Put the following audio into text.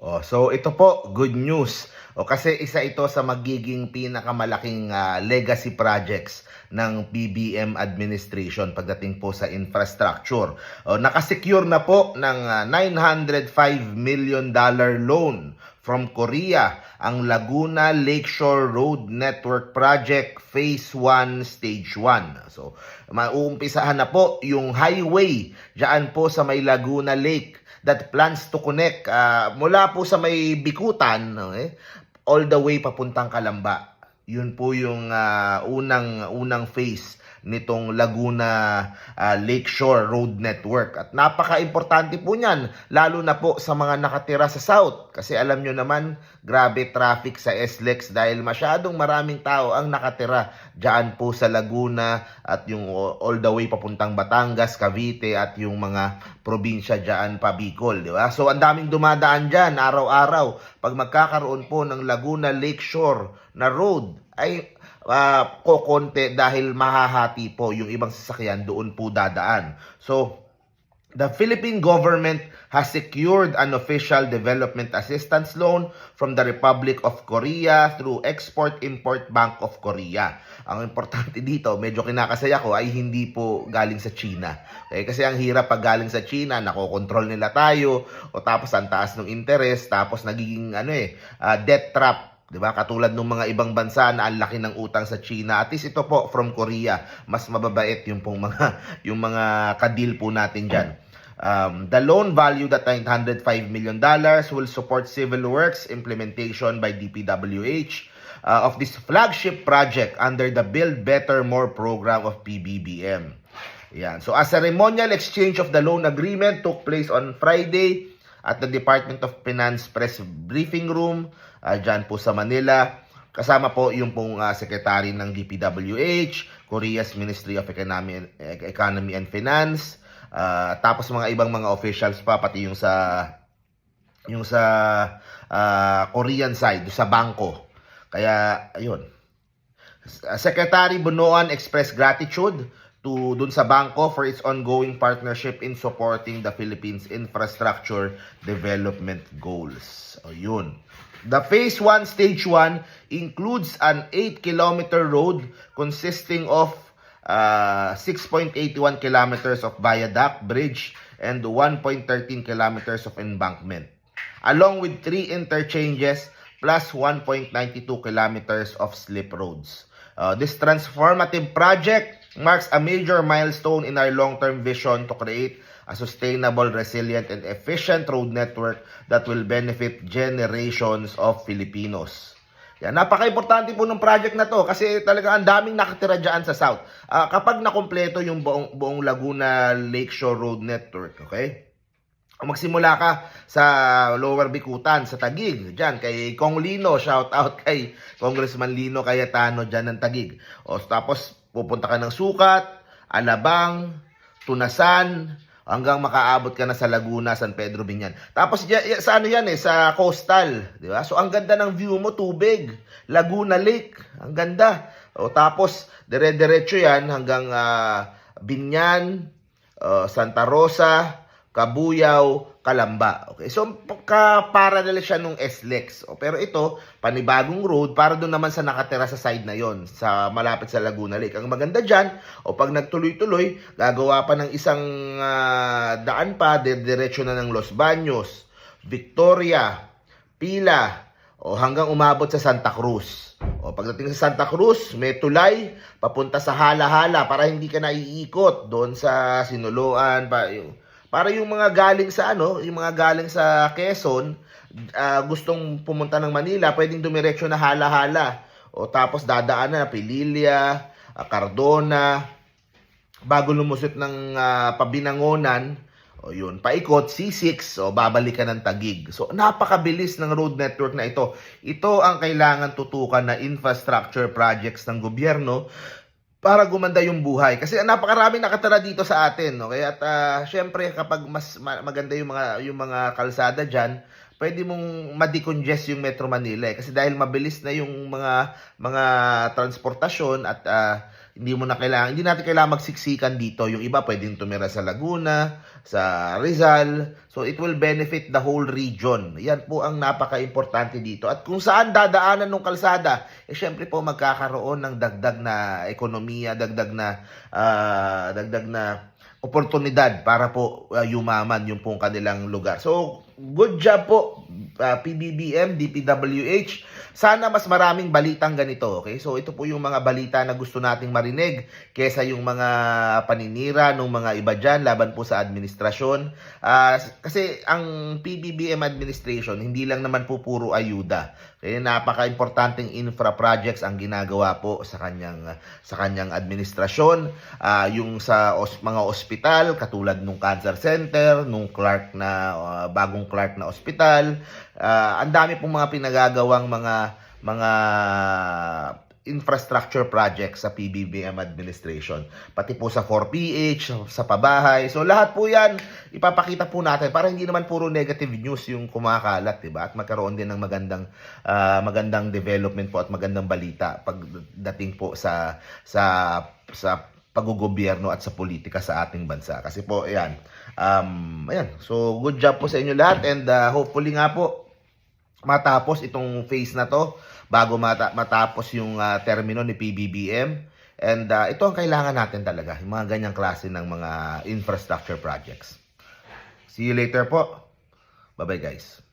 Oh, so ito po, good news. O kasi isa ito sa magiging pinakamalaking ah, legacy projects ng BBM administration pagdating po sa infrastructure. O, nakasecure na po ng ah, 905 million dollar loan from Korea ang Laguna Lakeshore Road Network Project Phase 1 Stage 1. So, mauumpisahan na po yung highway diyan po sa may Laguna Lake that plans to connect ah, mula po sa may Bikutan okay, all the way papuntang Kalamba. Yun po yung ah, unang unang phase nitong Laguna ah, Lakeshore Road Network. At napaka-importante po niyan, lalo na po sa mga nakatira sa South. Kasi alam nyo naman, grabe traffic sa SLEX dahil masyadong maraming tao ang nakatira dyan po sa Laguna at yung all the way papuntang Batangas, Cavite at yung mga probinsya dyan pa Bicol. Di ba? So ang daming dumadaan dyan araw-araw. Pag magkakaroon po ng Laguna Lakeshore na road, ay ah, kokonte dahil mahahati po yung ibang sasakyan doon po dadaan. So, the Philippine government has secured an official development assistance loan from the Republic of Korea through Export-Import Bank of Korea. Ang importante dito, medyo kinakasaya ko, ay hindi po galing sa China. Okay? Kasi ang hirap pag galing sa China, nakokontrol nila tayo, o tapos ang taas ng interest, tapos nagiging ano eh, ah, debt trap 'Di ba? Katulad ng mga ibang bansa na ang laki ng utang sa China. At least ito po from Korea, mas mababait yung pong mga yung mga kadil po natin diyan. Um, the loan valued at 905 million dollars will support civil works implementation by DPWH uh, of this flagship project under the Build Better More program of PBBM. Yan. So a ceremonial exchange of the loan agreement took place on Friday at the Department of Finance Press Briefing Room uh, dyan po sa Manila. Kasama po yung pong uh, secretary ng DPWH, Korea's Ministry of Economy, Economy and Finance, uh, tapos mga ibang mga officials pa, pati yung sa yung sa uh, Korean side, sa bangko. Kaya, ayun. Secretary Bunoan expressed gratitude to dun sa bangko for its ongoing partnership in supporting the Philippines infrastructure development goals. O yun. The Phase 1 Stage 1 includes an 8-kilometer road consisting of uh, 6.81 kilometers of viaduct, bridge, and 1.13 kilometers of embankment, along with three interchanges plus 1.92 kilometers of slip roads. Uh, this transformative project marks a major milestone in our long-term vision to create a sustainable, resilient, and efficient road network that will benefit generations of Filipinos. Yan, napaka-importante po ng project na to kasi talaga ang daming nakatira dyan sa South. Ah, kapag nakompleto yung buong, buong Laguna Lakeshore Road Network, okay? Magsimula ka sa Lower Bikutan, sa Tagig, dyan, kay Kong Lino, shout out kay Congressman Lino Cayetano dyan ng Tagig. O, tapos pupunta ka ng Sukat, Alabang, Tunasan, hanggang makaabot ka na sa Laguna, San Pedro Binyan. Tapos sa ano yan eh, sa coastal, di ba? So ang ganda ng view mo, tubig, Laguna Lake, ang ganda. O tapos dire-diretso yan hanggang ah, Binyan, ah, Santa Rosa, Kabuyaw, Kalamba. Okay. So ka-parallel siya nung SLEX. O, pero ito, panibagong road para doon naman sa nakatira sa side na yon sa malapit sa Laguna Lake. Ang maganda diyan, o pag nagtuloy-tuloy, gagawa pa ng isang ah, daan pa, diretso na ng Los Baños, Victoria, Pila, o hanggang umabot sa Santa Cruz. O pagdating sa Santa Cruz, may tulay papunta sa Hala-Hala para hindi ka naiikot doon sa Sinuluan pa yung para yung mga galing sa ano, yung mga galing sa Quezon, ah, gustong pumunta ng Manila, pwedeng dumiretso na Hala-Hala. O tapos dadaan na Pililia, ah, Cardona, bago lumusot ng ah, Pabinangonan, o yun, paikot, C6, o babalik ka ng Tagig. So, napakabilis ng road network na ito. Ito ang kailangan tutukan na infrastructure projects ng gobyerno para gumanda yung buhay. Kasi napakaraming nakatira dito sa atin, no? Kaya at ah, syempre kapag mas ma- maganda yung mga yung mga kalsada diyan, pwede mong ma-decongest yung Metro Manila eh. Kasi dahil mabilis na yung mga mga transportasyon at ah, Hindi mo na kailangan, hindi natin kailangan magsiksikan dito. Yung iba pwedeng tumira sa Laguna, sa Rizal. So it will benefit the whole region. Yan po ang napaka-importante dito. At kung saan dadaanan ng kalsada, eh syempre po magkakaroon ng dagdag na ekonomiya, dagdag na ah, dagdag na oportunidad para po uh, yumaman yung pong kanilang lugar. So, good job po uh, PBBM, DPWH. Sana mas maraming balitang ganito, okay? So, ito po yung mga balita na gusto nating marinig kesa yung mga paninira ng mga iba dyan laban po sa administrasyon. Ah, kasi ang PBBM administration, hindi lang naman po puro ayuda. Kaya napaka-importanting infra projects ang ginagawa po sa kanyang sa kanyang administrasyon. Ah, yung sa os- mga ospital katulad nung cancer center, nung Clark na ah, bagong Clark na ospital. Ah, ang dami pong mga pinagagawang mga mga infrastructure projects sa PBBM administration. Pati po sa 4PH, sa pabahay. So lahat po 'yan ipapakita po natin para hindi naman puro negative news yung kumakalat, 'di ba? At magkaroon din ng magandang ah, magandang development po at magandang balita pagdating po sa sa sa paggogobyerno at sa politika sa ating bansa. Kasi po, ayan, um, ayan. So, good job po sa inyo lahat and uh, hopefully nga po, matapos itong phase na to bago mata- matapos yung uh, termino ni PBBM. And uh, ito ang kailangan natin talaga, yung mga ganyang klase ng mga infrastructure projects. See you later po. Bye-bye guys.